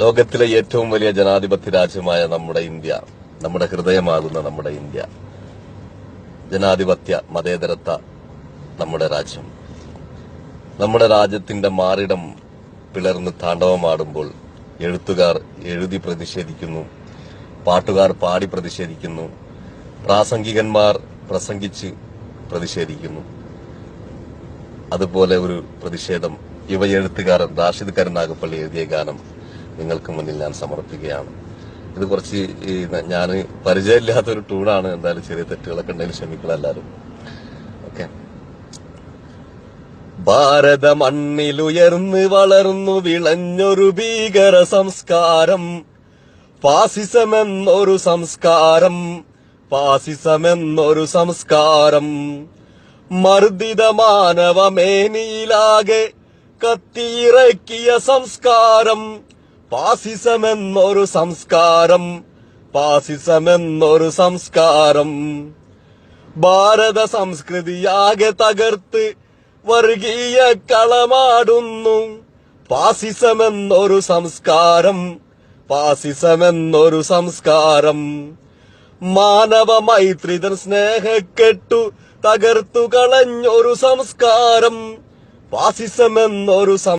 ലോകത്തിലെ ഏറ്റവും വലിയ ജനാധിപത്യ രാജ്യമായ നമ്മുടെ ഇന്ത്യ നമ്മുടെ ഹൃദയമാകുന്ന നമ്മുടെ ഇന്ത്യ ജനാധിപത്യ മതേതരത്വ നമ്മുടെ രാജ്യം. നമ്മുടെ രാജ്യത്തിന്റെ മാറിടം പിളർന്ന് താണ്ഡവമാടുമ്പോൾ എഴുത്തുകാർ എഴുതി പ്രതിഷേധിക്കുന്നു പാട്ടുകാർ പാടി പ്രതിഷേധിക്കുന്നു പ്രാസംഗികന്മാർ പ്രസംഗിച്ച് പ്രതിഷേധിക്കുന്നു. അതുപോലെ ഒരു പ്രതിഷേധം യുവ എഴുത്തുകാരൻ റാഷിദ് കരുനാഗപ്പള്ളി എഴുതിയ ഗാനം നിങ്ങൾക്ക് മുന്നിൽ ഞാൻ സമർപ്പിക്കുകയാണ്. ഇത് കുറച്ച് ഞാൻ പരിചയമില്ലാത്ത ഒരു ടൂണാണ് എന്തായാലും ചെറിയ തെറ്റുകളൊക്കെ ഉണ്ടെങ്കിൽ ക്ഷമിക്കണം എല്ലാവരും. ഓക്കെ ഭാരത മണ്ണിലുയർന്ന് വളർന്നു വിളഞ്ഞൊരു ഭീകര സംസ്കാരം. ഫാസിസമെന്നൊരു സംസ്കാരം. ഫാസിസമെന്നൊരു സംസ്കാരം. മർദ്ദിത മാനവമേനിയിലാകെ കത്തിയിറക്കിയ സംസ്കാരം. ഫാസിസമെന്നൊരു സംസ്കാരം പാസിസമെന്നൊരു സംസ്കാരം. ഭാരത സംസ്കൃതിയാകെ തകർത്ത് വർഗീയ കളമാടുന്നു. പാസിസമെന്നൊരു സംസ്കാരം പാസിസമെന്നൊരു സംസ്കാരം. മാനവ മൈത്രിതൻ സ്നേഹക്കെട്ടു തകർത്തു കളഞ്ഞൊരു സംസ്കാരം പാസിസമെന്നൊരു